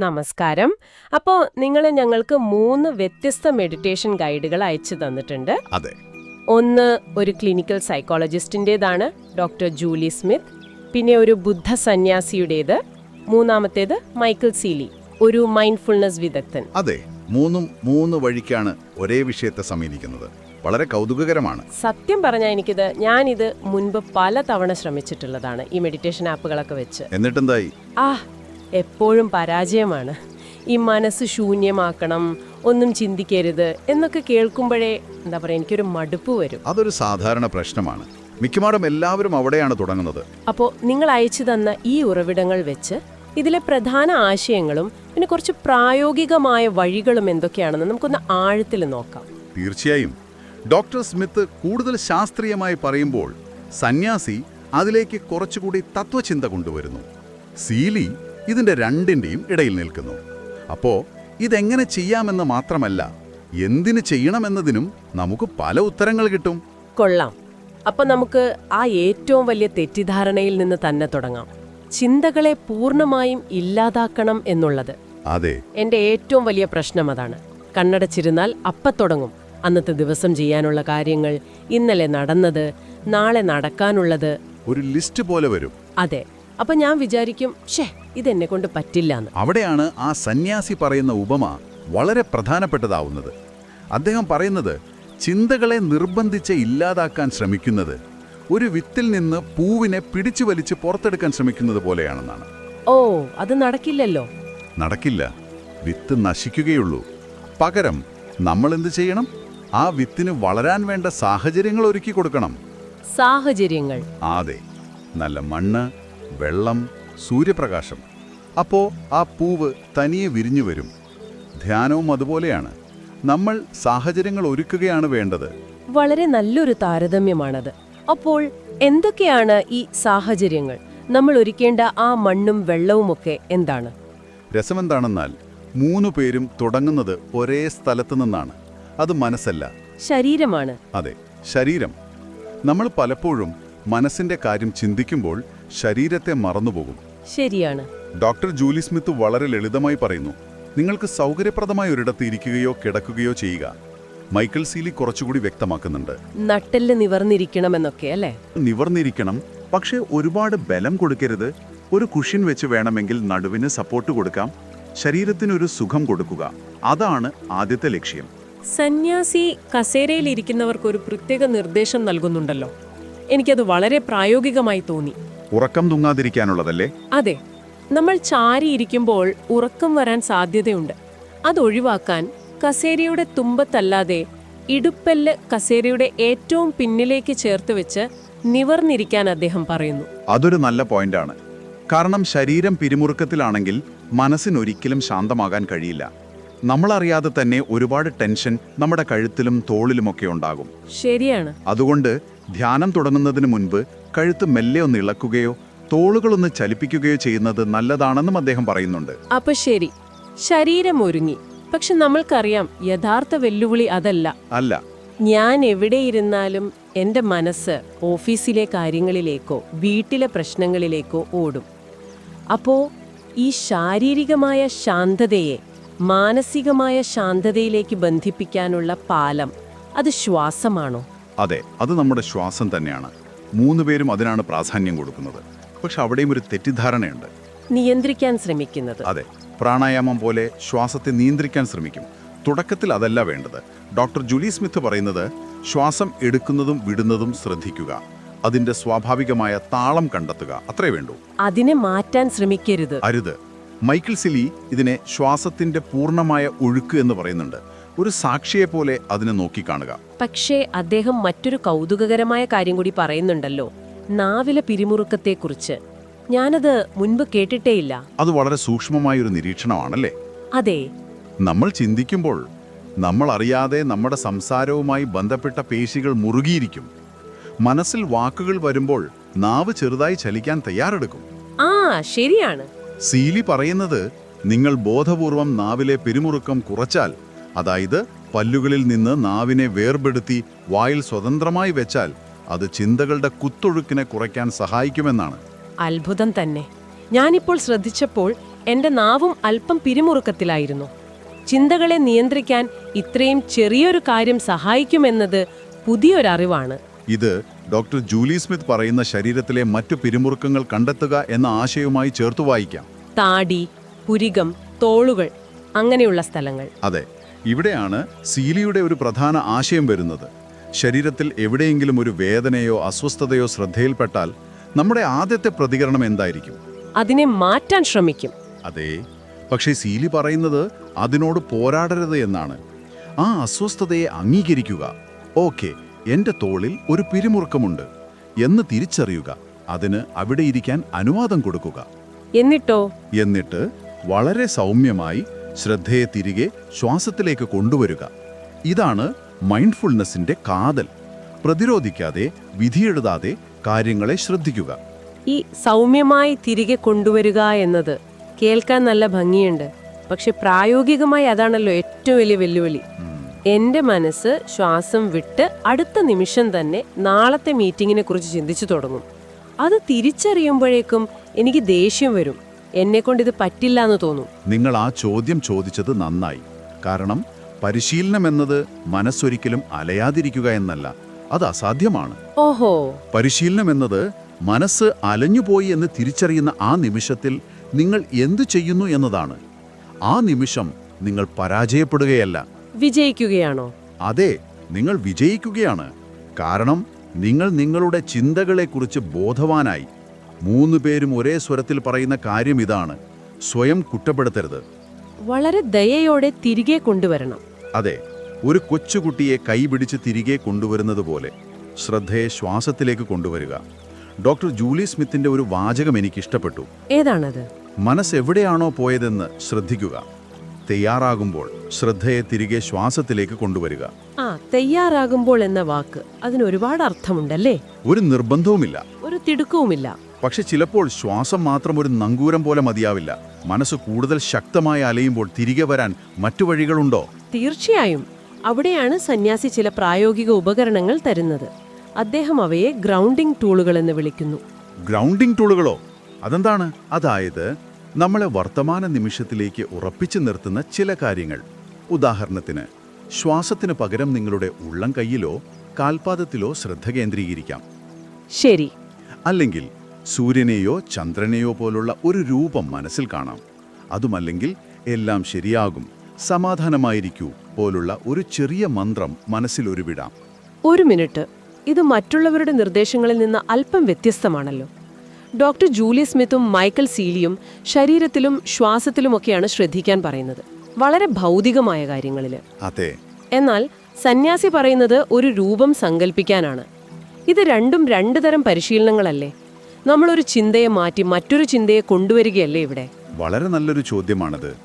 നമസ്കാരം. അപ്പോ നിങ്ങൾ ഞങ്ങൾക്ക് മൂന്ന് വ്യത്യസ്ത മെഡിറ്റേഷൻ ഗൈഡുകൾ അയച്ചു തന്നിട്ടുണ്ട്. അതെ. ഒന്ന് ഒരു ക്ലിനിക്കൽ സൈക്കോളജിസ്റ്റിന്റെതാണ് ഡോക്ടർ ജൂലി സ്മിത്ത്. പിന്നെ ഒരു ബുദ്ധ സന്യാസിയുടേത്. മൂന്നാമത്തേത് മൈക്കിൾ സീലി ഒരു മൈൻഡ്ഫുൾനെസ് വിദഗ്ധൻ. അതെ മൂന്നും മൂന്ന് വഴിക്കാണ് ഒരേ വിഷയത്തെ സമീപിക്കുന്നത്. വളരെ കൗതുകകരമാണ്. സത്യം പറഞ്ഞാൽ എനിക്കിത് ഞാനിത് മുൻപ് പല തവണ ശ്രമിച്ചിട്ടുള്ളതാണ് ഈ മെഡിറ്റേഷൻ ആപ്പുകളൊക്കെ വെച്ച്. എന്നിട്ടെന്തായി? ആ എപ്പോഴും പരാജയമാണ്. ഈ മനസ്സ് ശൂന്യമാക്കണം ഒന്നും ചിന്തിക്കരുത് എന്നൊക്കെ കേൾക്കുമ്പോഴേ എന്താ പറയുക എനിക്കൊരു മടുപ്പ് വരും. അതൊരു സാധാരണ പ്രശ്നമാണ്. മിക്കവാറും എല്ലാവരും അവിടെയാണ് തുടങ്ങുന്നത്. അപ്പോൾ നിങ്ങൾ അയച്ചു തന്ന ഈ ഉറവിടങ്ങൾ വെച്ച് ഇതിലെ പ്രധാന ആശയങ്ങളും പിന്നെ കുറച്ച് പ്രായോഗികമായ വഴികളും എന്തൊക്കെയാണെന്ന് നമുക്കൊന്ന് ആഴത്തിൽ നോക്കാം. തീർച്ചയായും. ഡോക്ടർ സ്മിത്ത് കൂടുതൽ ശാസ്ത്രീയമായി പറയുമ്പോൾ സന്യാസി അതിലേക്ക് കുറച്ചുകൂടി തത്വചിന്ത കൊണ്ടുവരുന്നു. സീലി ഇതിന്റെ രണ്ടിന്റെയും ഇടയിൽ നിൽക്കുന്നു. അപ്പോൾ ഇതെങ്ങനെ ചെയ്യാമെന്ന് മാത്രമല്ല എന്തിന് ചെയ്യണമെന്നതിനും നമുക്ക് പല ഉത്തരങ്ങൾ കിട്ടും. കൊള്ളാം. അപ്പൊ നമുക്ക് ആ ഏറ്റവും വലിയ തെറ്റിദ്ധാരണയിൽ നിന്ന് തന്നെ തുടങ്ങാം. ചിന്തകളെ പൂർണമായും ഇല്ലാതാക്കണം എന്നുള്ളത്. അതെ. എന്റെ ഏറ്റവും വലിയ പ്രശ്നം അതാണ്. കണ്ണടച്ചിരുന്നാൽ അപ്പ തുടങ്ങും. അന്നത്തെ ദിവസം ചെയ്യാനുള്ള കാര്യങ്ങൾ ഇന്നലെ നടന്നത് നാളെ നടക്കാനുള്ളത്. ഒരു ലിസ്റ്റ് പോലെ വരും. അതെ. അപ്പൊ ഞാൻ വിചാരിക്കും ഷേ ഇതെന്നെ കൊണ്ട് പറ്റില്ല അവിടെയാണ് ആ സന്യാസി പറയുന്ന ഉപമ വളരെ പ്രധാനപ്പെട്ടതാവുന്നത്. അദ്ദേഹം പറയുന്നത് ചിന്തകളെ നിർബന്ധിച്ച് ഇല്ലാതാക്കാൻ ശ്രമിക്കുന്നത് ഒരു വിത്തിൽ നിന്ന് പൂവിനെ പിടിച്ചു വലിച്ച് പുറത്തെടുക്കാൻ ശ്രമിക്കുന്നത് പോലെയാണെന്നാണ്. ഓ അത് നടക്കില്ലല്ലോ. നടക്കില്ല. വിത്ത് നശിക്കുകയുള്ളൂ. പകരം നമ്മൾ എന്ത് ചെയ്യണം? ആ വിത്തിന് വളരാൻ വേണ്ട സാഹചര്യങ്ങൾ ഒരുക്കി കൊടുക്കണം. സാഹചര്യങ്ങൾ. അതെ. നല്ല മണ്ണ് വെള്ളം സൂര്യപ്രകാശം. അപ്പോൾ ആ പൂവ് തനിയെ വിരിഞ്ഞു വരും. ധ്യാനവും അതുപോലെയാണ്. നമ്മൾ സാഹചര്യങ്ങൾ ഒരുക്കുകയാണ് വേണ്ടത്. വളരെ നല്ലൊരു താരതമ്യമാണത്. അപ്പോൾ എന്തൊക്കെയാണ് ഈ സാഹചര്യങ്ങൾ? നമ്മൾ ഒരുക്കേണ്ട ആ മണ്ണും വെള്ളവുമൊക്കെ എന്താണ്? രസമെന്താണെന്നാൽ മൂന്നു പേരും തുടങ്ങുന്നത് ഒരേ സ്ഥലത്തു നിന്നാണ്. അത് മനസ്സല്ല. ശരീരമാണ്. അതെ ശരീരം. നമ്മൾ പലപ്പോഴും മനസ്സിന്റെ കാര്യം ചിന്തിക്കുമ്പോൾ ശരീരത്തെ മറന്നുപോകും. ശരിയാണ്. ഡോക്ടർ ജൂലി സ്മിത്ത് വളരെ ലളിതമായി പറയുന്നു. നിങ്ങൾക്ക് സൗകര്യപ്രദമായ ഒരിടത്ത് ഇരിക്കുകയോ കിടക്കുകയോ ചെയ്യുക. മൈക്കിൾ സീലി കുറച്ചുകൂടി വ്യക്തമാക്കുന്നുണ്ട്. നട്ടെല്ല് നിവർന്നിരിക്കണമെന്നൊക്കെ അല്ലേ? നിവർന്നിരിക്കണം. പക്ഷേ ഒരുപാട് ബലം കൊടുക്കരുത്. ഒരു കുഷ്യൻ വെച്ച് വേണമെങ്കിൽ നടുവിന് സപ്പോർട്ട് കൊടുക്കാം. ശരീരത്തിന് ഒരു സുഖം കൊടുക്കുക. അതാണ് ആദ്യത്തെ ലക്ഷ്യം. സന്യാസി കസേരയിൽ ഇരിക്കുന്നവർക്ക് ഒരു പ്രത്യേക നിർദ്ദേശം നൽകുന്നുണ്ടല്ലോ. എനിക്കത് വളരെ പ്രായോഗികമായി തോന്നി. ഉറക്കം തുങ്ങാതിരിക്കാനുള്ളതല്ലേ? അതെ. നമ്മൾ ചാരിയിരിക്കുമ്പോൾ ഉറക്കം വരാൻ സാധ്യതയുണ്ട്. അതൊഴിവാക്കാൻ കസേരയുടെ തുമ്പത്തല്ലാതെ ഇടുപ്പല്ല് കസേരയുടെ ഏറ്റവും പിന്നിലേക്ക് ചേർത്ത് വെച്ച് നിവർന്നിരിക്കാൻ അദ്ദേഹം പറയുന്നു. അതൊരു നല്ല പോയിന്റാണ്. കാരണം ശരീരം പിരിമുറുക്കത്തിലാണെങ്കിൽ മനസ്സിനൊരിക്കലും ശാന്തമാകാൻ കഴിയില്ല. നമ്മളറിയാതെ തന്നെ ഒരുപാട് ടെൻഷൻ നമ്മുടെ കഴുത്തിലും തോളിലുമൊക്കെ ഉണ്ടാകും. ശരിയാണ്. അതുകൊണ്ട് ധ്യാനം തുടങ്ങുന്നതിന് മുൻപ് കഴുത്ത് മെല്ലെ ഒന്ന് ഇളക്കുകയോ തോളുകളൊന്ന് ചലിപ്പിക്കുകയോ ചെയ്യുന്നത് നല്ലതാണെന്നും അദ്ദേഹം പറയുന്നുണ്ട്. അപ്പൊ ശരി. ശരീരം ഒരുങ്ങി. പക്ഷെ നമ്മൾക്കറിയാം യഥാർത്ഥ വെല്ലുവിളി അതല്ല. അല്ല. ഞാൻ എവിടെയിരുന്നാലും എന്റെ മനസ്സ് ഓഫീസിലെ കാര്യങ്ങളിലേക്കോ വീട്ടിലെ പ്രശ്നങ്ങളിലേക്കോ ഓടും. അപ്പോ ഈ ശാരീരികമായ ശാന്തതയെ മാനസികമായ ശാന്തതയിലേക്ക് ബന്ധിപ്പിക്കാനുള്ള പാലം അത് ശ്വാസമാണോ? അതെ അത് നമ്മുടെ ശ്വാസം തന്നെയാണ്. മൂന്ന് പേരും അതിനാണ് പ്രാധാന്യം കൊടുക്കുന്നത്. പക്ഷെ അവിടെയും ഒരു തെറ്റിദ്ധാരണയുണ്ട്. നിയന്ത്രിക്കാൻ ശ്രമിക്കുന്നത്. അതെ പ്രാണായാമം പോലെ ശ്വാസത്തെ നിയന്ത്രിക്കാൻ ശ്രമിക്കും. തുടക്കത്തിൽ അതല്ല വേണ്ടത്. ഡോക്ടർ ജൂലി സ്മിത്ത് പറയുന്നത് ശ്വാസം എടുക്കുന്നതും വിടുന്നതും ശ്രദ്ധിക്കുക. അതിന്റെ സ്വാഭാവികമായ താളം കണ്ടെത്തുക. അത്രേ വേണ്ടൂ. അതിനെ മാറ്റാൻ ശ്രമിക്കരുത്. അരുത്. മൈക്കിൾ സിലി ഇതിനെ ശ്വാസത്തിന്റെ പൂർണമായ ഒഴുക്ക് എന്ന് പറയുന്നുണ്ട്. ഒരു സാക്ഷിയെ പോലെ അതിനെ നോക്കി കാണുക. പക്ഷേ അദ്ദേഹം മറ്റൊരു കൗതുകകരമായ കാര്യം കൂടി പറയുന്നുണ്ടല്ലോ. നാവിലെ പിരിമുറുക്കത്തെക്കുറിച്ച്. ഞാനത് മുൻപ് കേട്ടിട്ടേയില്ല. അത് വളരെ സൂക്ഷ്മമായ ഒരു നിരീക്ഷണമാണല്ലേ? അതെ. നമ്മൾ ചിന്തിക്കുമ്പോൾ നമ്മൾ അറിയാതെ നമ്മുടെ സംസാരവുമായി ബന്ധപ്പെട്ട പേശികൾ മുറുകിയിരിക്കും. മനസ്സിൽ വാക്കുകൾ വരുമ്പോൾ നാവ് ചെറുതായി ചലിക്കാൻ തയ്യാറെടുക്കും. ആ ശരിയാണ്. സീലി പറയുന്നത് നിങ്ങൾ ബോധപൂർവം നാവിലെ പിരിമുറുക്കം കുറച്ചാൽ അതായത് പല്ലുകളിൽ നിന്ന് നാവിനെ വേർപെടുത്തി വായിൽ സ്വതന്ത്രമായി വെച്ചാൽ അത് ചിന്തകളുടെ കുത്തൊഴുക്കിനെ കുറയ്ക്കാൻ സഹായിക്കുമെന്നാണ്. അത്ഭുതം തന്നെ. ഞാനിപ്പോൾ ശ്രദ്ധിച്ചപ്പോൾ എന്റെ നാവും അല്പം പിരിമുറുക്കത്തിലായിരുന്നു. ചിന്തകളെ നിയന്ത്രിക്കാൻ ഇത്രയും ചെറിയൊരു കാര്യം സഹായിക്കുമെന്നത് പുതിയൊരറിവാണ്. ഇത് ഡോക്ടർ ജൂലി സ്മിത്ത് പറയുന്ന ശരീരത്തിലെ മറ്റു പിരിമുറുക്കങ്ങൾ കണ്ടെത്തുക എന്ന ആശയവുമായി ചേർത്ത് വായിക്കാം. താടി പുരികം തോളുകൾ അങ്ങനെയുള്ള സ്ഥലങ്ങൾ. അതെ. ഇവിടെയാണ് സീലിയുടെ ഒരു പ്രധാന ആശയം വരുന്നത്. ശരീരത്തിൽ എവിടെയെങ്കിലും ഒരു വേദനയോ അസ്വസ്ഥതയോ ശ്രദ്ധയിൽപ്പെട്ടാൽ നമ്മുടെ ആദ്യത്തെ പ്രതികരണം എന്തായിരിക്കും? അതിനെ മാറ്റാൻ ശ്രമിക്കും. അതെ പക്ഷേ സീലി പറയുന്നത് അതിനോട് പോരാടരുത് എന്നാണ്. ആ അസ്വസ്ഥതയെ അംഗീകരിക്കുക. ഓക്കെ എന്റെ തോളിൽ ഒരു പിരിമുറുക്കമുണ്ട്. എന്ന് തിരിച്ചറിയുക. അതിന് അവിടെ ഇരിക്കാൻ അനുവാദം കൊടുക്കുക. എന്നിട്ടോ? എന്നിട്ട് വളരെ സൗമ്യമായി ശ്രദ്ധയെ തിരികെ ശ്വാസത്തിലേക്ക് കൊണ്ടുവരിക. ഇതാണ് മൈൻഡ്ഫുൾനെസ്സിന്റെ കാതൽ. പ്രതിരോധിക്കാതെ വിധിയെഴുതാതെ കാര്യങ്ങളെ ശ്രദ്ധിക്കുക. ഈ സൗമ്യമായി തിരികെ കൊണ്ടുവരിക എന്നത് കേൾക്കാൻ നല്ല ഭംഗിയുണ്ട്. പക്ഷെ പ്രായോഗികമായി അതാണല്ലോ ഏറ്റവും വലിയ വെല്ലുവിളി. എന്റെ മനസ്സ് ശ്വാസം വിട്ട് അടുത്ത നിമിഷം തന്നെ നാളത്തെ മീറ്റിങ്ങിനെ കുറിച്ച് ചിന്തിച്ചു തുടങ്ങും. അത് തിരിച്ചറിയുമ്പോഴേക്കും എനിക്ക് ദേഷ്യം വരും. എന്നെ കൊണ്ട് ഇത് പറ്റില്ല എന്ന് തോന്നും. നിങ്ങൾ ആ ചോദ്യം ചോദിച്ചത് നന്നായി. കാരണം പരിശീലനം എന്നത് മനസ്സൊരിക്കലും അലയാതിരിക്കുക എന്നല്ല അത് അസാധ്യമാണ്. ഓഹോ. പരിശീലനം എന്നത് മനസ്സ് അലഞ്ഞുപോയി എന്ന് തിരിച്ചറിയുന്ന ആ നിമിഷത്തിൽ നിങ്ങൾ എന്തു ചെയ്യുന്നു എന്നതാണ്. ആ നിമിഷം നിങ്ങൾ പരാജയപ്പെടുകയല്ല. വിജയിക്കുകയാണോ? അതെ നിങ്ങൾ വിജയിക്കുകയാണ്. കാരണം നിങ്ങൾ നിങ്ങളുടെ ചിന്തകളെക്കുറിച്ച് ബോധവാനായി. മൂന്ന് പേരും ഒരേ സ്വരത്തിൽ പറയുന്ന കാര്യം ഇതാണ്. സ്വയം കുറ്റപ്പെടുത്തരുത്. വളരെ ദയയോടെ തിരികെ കൊണ്ടുവരണം. അതെ ഒരു കൊച്ചുകുട്ടിയെ കൈപിടിച്ച് തിരികെ കൊണ്ടുവരുന്നത് പോലെ ശ്രദ്ധയെ ശ്വാസത്തിലേക്ക് കൊണ്ടുവരിക. ഡോക്ടർ ജൂലി സ്മിത്തിന്റെ ഒരു വാചകം എനിക്ക് ഇഷ്ടപ്പെട്ടു ഏതാണത്? മനസ്സ് എവിടെയാണോ പോയതെന്ന് ശ്രദ്ധിക്കുക. തയ്യാറാകുമ്പോൾ ശ്രദ്ധയെ തിരികെ ശ്വാസത്തിലേക്ക് കൊണ്ടുവരിക. ആ തയ്യാറാകുമ്പോൾ എന്ന വാക്ക്. അതിന് ഒരുപാട് അർത്ഥമുണ്ടല്ലേ? ഒരു നിർബന്ധവുമില്ല. ഒരു തിടുക്കവുമില്ല. പക്ഷെ ചിലപ്പോൾ ശ്വാസം മാത്രം ഒരു നങ്കൂരം പോലെ മതിയാവില്ല. മനസ്സ് കൂടുതൽ ശക്തമായി അലയുമ്പോൾ തിരികെ വരാൻ മറ്റു വഴികളുണ്ടോ? തീർച്ചയായും. അവിടെയാണ് സന്യാസി ചില പ്രായോഗിക ഉപകരണങ്ങൾ തരുന്നത്. അദ്ദേഹം അവയെ ഗ്രൗണ്ടിംഗ് ടൂളുകൾ എന്ന് വിളിക്കുന്നു. ഗ്രൗണ്ടിംഗ് ടൂളുകളോ? അതെന്താണ്? അതായത് നമ്മളെ വർത്തമാന നിമിഷത്തിലേക്ക് ഉറപ്പിച്ചു നിർത്തുന്ന ചില കാര്യങ്ങൾ. ഉദാഹരണത്തിന് ശ്വാസത്തിന് പകരം നിങ്ങളുടെ ഉള്ളം കൈയിലോ കാൽപാദത്തിലോ ശ്രദ്ധ കേന്ദ്രീകരിക്കാം. ശരി. അല്ലെങ്കിൽ സൂര്യനെയോ ചന്ദ്രനെയോ പോലുള്ള ഒരു രൂപം മനസ്സിൽ കാണാം. അതുമല്ലെങ്കിൽ എല്ലാം ശരിയാകും സമാധാനമായിരിക്കൂ പോലുള്ള ഒരു ചെറിയ മന്ത്രം മനസ്സിൽ ഒരുവിടാം ഒരു മിനിറ്റ്. ഇത് മറ്റുള്ളവരുടെ നിർദ്ദേശങ്ങളിൽ നിന്ന് അല്പം വ്യത്യസ്തമാണല്ലോ. ഡോക്ടർ ജൂലി സ്മിത്തും മൈക്കൽ സീലിയും ശരീരത്തിലും ശ്വാസത്തിലുമൊക്കെയാണ് ശ്രദ്ധിക്കാൻ പറയുന്നത്. വളരെ ഭൗതികമായ കാര്യങ്ങളിൽ അതെ. എന്നാൽ സന്യാസി പറയുന്നത് ഒരു രൂപം സങ്കല്പിക്കാനാണ് ഇത് രണ്ടും രണ്ടു തരം പരിശീലനങ്ങളല്ലേ? നമ്മളൊരു ചിന്തയെ മാറ്റി മറ്റൊരു ചിന്തയെ കൊണ്ടുവരികയല്ലേ ഇവിടെ? വളരെ നല്ലൊരു ചോദ്യമാണത്.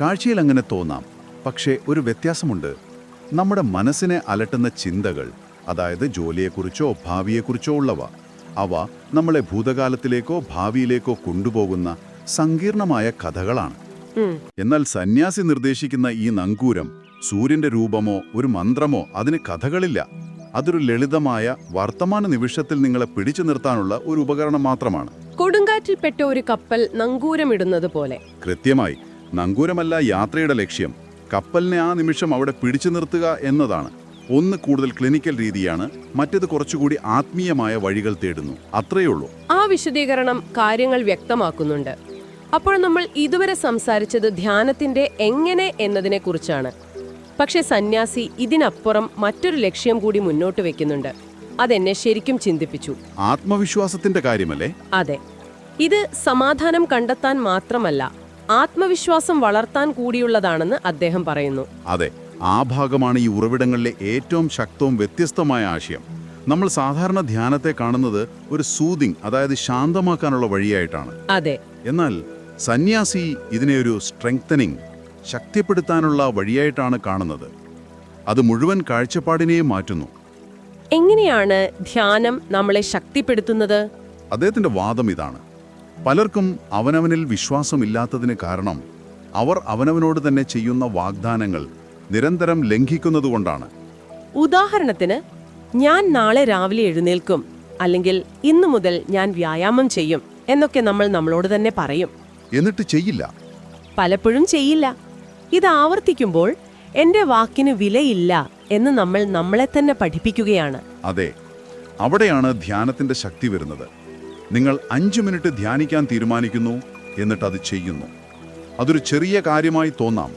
കാഴ്ചയിൽ അങ്ങനെ തോന്നാം. പക്ഷേ ഒരു വ്യത്യാസമുണ്ട്. നമ്മുടെ മനസ്സിനെ അലട്ടുന്ന ചിന്തകൾ അതായത് ജോലിയെക്കുറിച്ചോ ഭാവിയെക്കുറിച്ചോ ഉള്ളവ അവ നമ്മളെ ഭൂതകാലത്തിലേക്കോ ഭാവിയിലേക്കോ കൊണ്ടുപോകുന്ന സങ്കീർണമായ കഥകളാണ്. എന്നാൽ സന്യാസി നിർദ്ദേശിക്കുന്ന ഈ നങ്കൂരം സൂര്യന്റെ രൂപമോ ഒരു മന്ത്രമോ അതിന് കഥകളില്ല. അതൊരു ലളിതമായ വർത്തമാന നിമിഷത്തിൽ നിങ്ങളെ പിടിച്ചു നിർത്താനുള്ള ഒരു ഉപകരണം മാത്രമാണ്. കൊടുങ്കാറ്റിൽപ്പെട്ട ഒരു കപ്പൽ നങ്കൂരമിടുന്നത് പോലെ. കൃത്യമായി നങ്കൂരമല്ല യാത്രയുടെ ലക്ഷ്യം. കപ്പലിനെ ആ നിമിഷം അവിടെ പിടിച്ചു നിർത്തുക എന്നതാണ്. ഒന്ന് കൂടുതൽ ക്ലിനിക്കൽ രീതിയാണ് മറ്റേത് കുറച്ചുകൂടി ആത്മീയമായ വഴികൾ തേടുന്നു. അത്രയുള്ളൂ ആ വിശദീകരണം കാര്യങ്ങൾ വ്യക്തമാക്കുന്നുണ്ട്. അപ്പോൾ നമ്മൾ ഇതുവരെ സംസാരിച്ചത് ധ്യാനത്തിന്റെ എങ്ങനെ എന്നതിനെക്കുറിച്ചാണ്. പക്ഷെ സന്യാസി ഇതിനപ്പുറം മറ്റൊരു ലക്ഷ്യം കൂടി മുന്നോട്ട് വെക്കുന്നുണ്ട്. അതെന്നെ ശരിക്കും ചിന്തിപ്പിച്ചു. ആത്മവിശ്വാസത്തിന്റെ കാര്യമല്ലേ? അതെ. ഇത് സമാധാനം കണ്ടെത്താൻ മാത്രമല്ല ആത്മവിശ്വാസം വളർത്താൻ കൂടിയുള്ളതാണെന്ന് അദ്ദേഹം പറയുന്നു. അതെ. ആ ഭാഗമാണ് ഈ ഉറവിടങ്ങളിലെ ഏറ്റവും ശക്തവും വ്യത്യസ്തമായ ആശയം. നമ്മൾ സാധാരണ ധ്യാനത്തെ കാണുന്നത് ഒരു സൂതിങ് അതായത് ശാന്തമാക്കാനുള്ള വഴിയായിട്ടാണ്. അതെ. എന്നാൽ സന്യാസി ഇതിനെ ഒരു സ്ട്രെങ്തനിങ് ശക്തിപ്പെടുത്താനുള്ള വഴിയായിട്ടാണ് കാണുന്നത്. അത് മുഴുവൻ കാഴ്ചപ്പാടിനെയും മാറ്റുന്നു. എങ്ങനെയാണ് ധ്യാനം നമ്മളെ ശക്തിപ്പെടുത്തുന്നത്? അദ്ദേഹത്തിന്റെ വാദം ഇതാണ്. പലർക്കും അവനവനിൽ വിശ്വാസമില്ലാത്തതിന് കാരണം അവർ അവനവനോട് തന്നെ ചെയ്യുന്ന വാഗ്ദാനങ്ങൾ നിരന്തരം ലംഘിക്കുന്നതുകൊണ്ടാണ്. ഉദാഹരണത്തിന് ഞാൻ നാളെ രാവിലെ എഴുന്നേൽക്കും അല്ലെങ്കിൽ ഇന്നു മുതൽ ഞാൻ വ്യായാമം ചെയ്യും എന്നൊക്കെ നമ്മൾ നമ്മളോട് തന്നെ പറയും. എന്നിട്ട് ചെയ്യില്ല. പലപ്പോഴും ചെയ്യില്ല. ഇത് ആവർത്തിക്കുമ്പോൾ എന്റെ വാക്കിന് വിലയില്ല എന്ന് നമ്മൾ നമ്മളെ തന്നെ പഠിപ്പിക്കുകയാണ്. അതെ അവിടെയാണ് ധ്യാനത്തിന്റെ ശക്തി വരുന്നത്. നിങ്ങൾ അഞ്ചു മിനിറ്റ് ധ്യാനിക്കാൻ തീരുമാനിക്കുന്നു എന്നിട്ട് അത് ചെയ്യുന്നു. അതൊരു ചെറിയ കാര്യമായി തോന്നാം.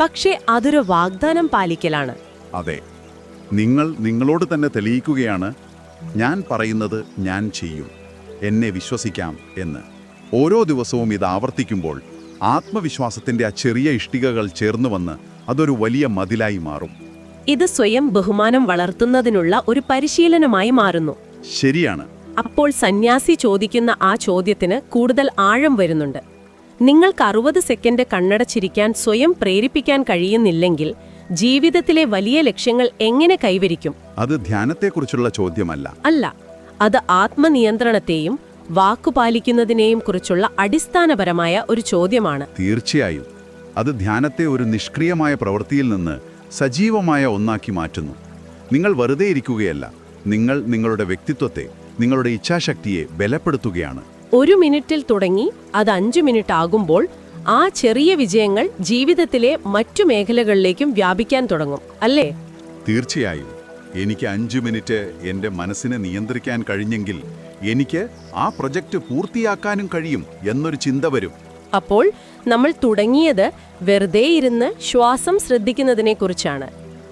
പക്ഷേ അതൊരു വാഗ്ദാനം പാലിക്കലാണ്. അതെ നിങ്ങൾ നിങ്ങളോട് തന്നെ തെളിയിക്കുകയാണ് ഞാൻ പറയുന്നത് ഞാൻ ചെയ്യും എന്നെ വിശ്വസിക്കാം എന്ന്. ഓരോ ദിവസവും ഇത് ആവർത്തിക്കുമ്പോൾ ആത്മവിശ്വാസത്തിന്റെ ആ ചെറിയ ഇഷ്ടികകൾ ചേർന്ന് വന്ന് അതൊരു വലിയ മതിലായി മാറും. ഇത് സ്വയം ബഹുമാനം വളർത്തുന്നതിനുള്ള ഒരു പരിശീലനമായി മാറുന്നു. ശരിയാണ്. അപ്പോൾ സന്യാസി ചോദിക്കുന്ന ആ ചോദ്യത്തിന് കൂടുതൽ ആഴം വരുന്നുണ്ട്. നിങ്ങൾക്ക് അറുപത് സെക്കൻഡ് കണ്ണടച്ചിരിക്കാൻ സ്വയം പ്രേരിപ്പിക്കാൻ കഴിയുന്നില്ലെങ്കിൽ ജീവിതത്തിലെ വലിയ ലക്ഷ്യങ്ങൾ എങ്ങനെ കൈവരിക്കും? അത് ധ്യാനത്തെക്കുറിച്ചുള്ള ചോദ്യമല്ല. അല്ല അത് ആത്മനിയന്ത്രണത്തെയും വാക്കുപാലിക്കുന്നതിനെയും കുറിച്ചുള്ള അടിസ്ഥാനപരമായ ഒരു ചോദ്യമാണ്. തീർച്ചയായും. അത് ധ്യാനത്തെ ഒരു നിഷ്ക്രിയമായ പ്രവൃത്തിയിൽ നിന്ന് സജീവമായ ഒന്നാക്കി മാറ്റുന്നു. നിങ്ങൾ വെറുതെ ഇരിക്കുകയല്ല. നിങ്ങൾ നിങ്ങളുടെ വ്യക്തിത്വത്തെ നിങ്ങളുടെ ഇച്ഛാശക്തിയെ ബലപ്പെടുത്തുകയാണ്. ഒരു മിനിറ്റിൽ തുടങ്ങി അത് അഞ്ചു മിനിറ്റ് ആകുമ്പോൾ ആ ചെറിയ വിജയങ്ങൾ ജീവിതത്തിലെ മറ്റു മേഖലകളിലേക്കും വ്യാപിക്കാൻ തുടങ്ങും അല്ലേ? തീർച്ചയായും. എനിക്ക് അഞ്ചു മിനിറ്റ് എന്റെ മനസ്സിനെ നിയന്ത്രിക്കാൻ കഴിഞ്ഞെങ്കിൽ എനിക്ക് ആ പ്രൊജക്റ്റ് പൂർത്തിയാക്കാനും കഴിയും എന്നൊരു ചിന്ത വരും. അപ്പോൾ നമ്മൾ തുടങ്ങിയത് വെറുതെ ഇരുന്ന് ശ്വാസം ശ്രദ്ധിക്കുന്നതിനെക്കുറിച്ചാണ്.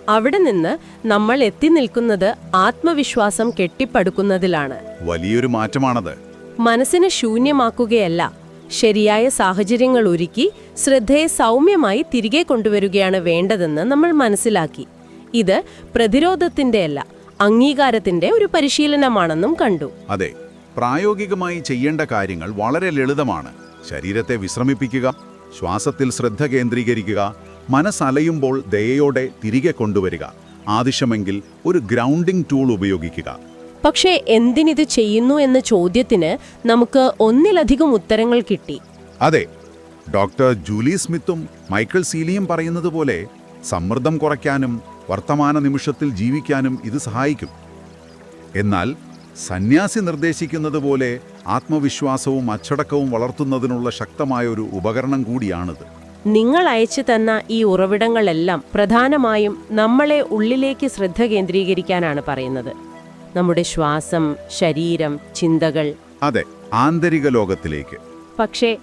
അവിടെ നിന്ന് നമ്മൾ എത്തി നിൽക്കുന്നത് ആത്മവിശ്വാസം കെട്ടിപ്പടുക്കുന്നതിലാണ്. വലിയൊരു മാറ്റമാണത്. മനസ്സിനെ ശൂന്യമാക്കുകയല്ല ശരിയായ സാഹചര്യങ്ങൾ ഒരുക്കി ശ്രദ്ധയെ സൗമ്യമായി തിരികെ കൊണ്ടുവരികയാണ് വേണ്ടതെന്ന് നമ്മൾ മനസ്സിലാക്കി. ഇത് പ്രതിരോധത്തിന്റെയല്ല അംഗീകാരത്തിന്റെ ഒരു പരിശീലനമാണെന്നും കണ്ടു. അതെ പ്രായോഗികമായി ചെയ്യേണ്ട കാര്യങ്ങൾ വളരെ ലളിതമാണ്. ശരീരത്തെ വിശ്രമിപ്പിക്കുക ശ്വാസത്തിൽ ശ്രദ്ധ കേന്ദ്രീകരിക്കുക മനസ്സലയുമ്പോൾ ദയയോടെ തിരികെ കൊണ്ടുവരിക. ആവശ്യമെങ്കിൽ ഒരു ഗ്രൗണ്ടിംഗ് ടൂൾ ഉപയോഗിക്കുക. പക്ഷേ എന്തിനിത് ചെയ്യുന്നു എന്ന ചോദ്യത്തിന് നമുക്ക് ഒന്നിലധികം ഉത്തരങ്ങൾ കിട്ടി. അതെ ഡോക്ടർ ജൂലി സ്മിത്തും മൈക്കിൾ സീലിയും പറയുന്നത് പോലെ സമ്മർദ്ദം കുറയ്ക്കാനും വർത്തമാന നിമിഷത്തിൽ ജീവിക്കാനും ഇത് സഹായിക്കും. എന്നാൽ സന്യാസി നിർദ്ദേശിക്കുന്നത് പോലെ ആത്മവിശ്വാസവും അച്ചടക്കവും വളർത്തുന്നതിനുള്ള ശക്തമായ ഒരു ഉപകരണം കൂടിയാണിത്. നിങ്ങൾ അയച്ചു തന്ന ഈ ഉറവിടങ്ങളെല്ലാം പ്രധാനമായും നമ്മളെ ഉള്ളിലേക്ക് ശ്രദ്ധ കേന്ദ്രീകരിക്കാനാണ് പറയുന്നത്. നമ്മുടെ ശ്വാസം ശരീരം ചിന്തകൾ. അതെ ആന്തരിക ലോകത്തിലേക്ക്. പക്ഷേ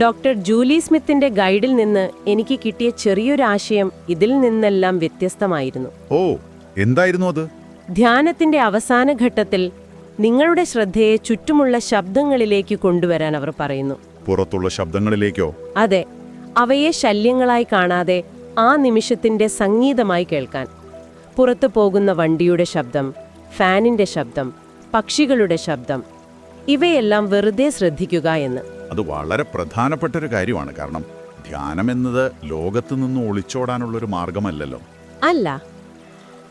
ഡോക്ടർ ജൂലി സ്മിത്തിന്റെ ഗൈഡിൽ നിന്ന് എനിക്ക് കിട്ടിയ ചെറിയൊരു ആശയം ഇതിൽ നിന്നെല്ലാം വ്യത്യസ്തമായിരുന്നു. ഓ എന്തായിരുന്നു അത്? ധ്യാനത്തിന്റെ അവസാന ഘട്ടത്തിൽ നിങ്ങളുടെ ശ്രദ്ധയെ ചുറ്റുമുള്ള ശബ്ദങ്ങളിലേക്ക് കൊണ്ടുവരാൻ അവർ പറയുന്നു. പുറത്തുള്ള ശബ്ദങ്ങളിലേക്കോ? അതെ അവയെ ശല്യങ്ങളായി കാണാതെ ആ നിമിഷത്തിന്റെ സംഗീതമായി കേൾക്കാൻ. പുറത്തു പോകുന്ന വണ്ടിയുടെ ശബ്ദം ഫാനിന്റെ ശബ്ദം പക്ഷികളുടെ ശബ്ദം ഇവയെല്ലാം വെറുതെ ശ്രദ്ധിക്കുക എന്ന്. അത് വളരെ പ്രധാനപ്പെട്ട ഒരു കാര്യമാണ്. കാരണം ധ്യാനം എന്നത് ലോകത്തു നിന്ന് ഒളിച്ചോടാനുള്ള ഒരു മാർഗമല്ലല്ലോ അല്ല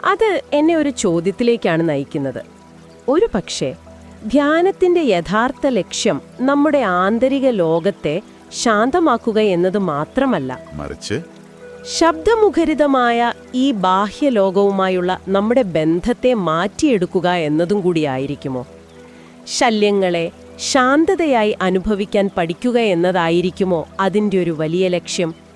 അത് എന്നെ ഒരു ചോദ്യത്തിലേക്കാണ് നയിക്കുന്നത്. ഒരു പക്ഷേ ധ്യാനത്തിന്റെ യഥാർത്ഥ ലക്ഷ്യം നമ്മുടെ ആന്തരിക ലോകത്തെ ശാന്തമാക്കുക എന്നത് മാത്രമല്ല. മറിച്ച്? ശബ്ദമുഖരിതമായ ഈ ബാഹ്യ ലോകവുമായുള്ള നമ്മുടെ ബന്ധത്തെ മാറ്റിയെടുക്കുക എന്നതും കൂടിയായിരിക്കുമോ ശല്യങ്ങളെ ശാന്തതയായി അനുഭവിക്കാൻ പഠിക്കുക എന്നതായിരിക്കുമോ അതിന്റെ ഒരു വലിയ ലക്ഷ്യം?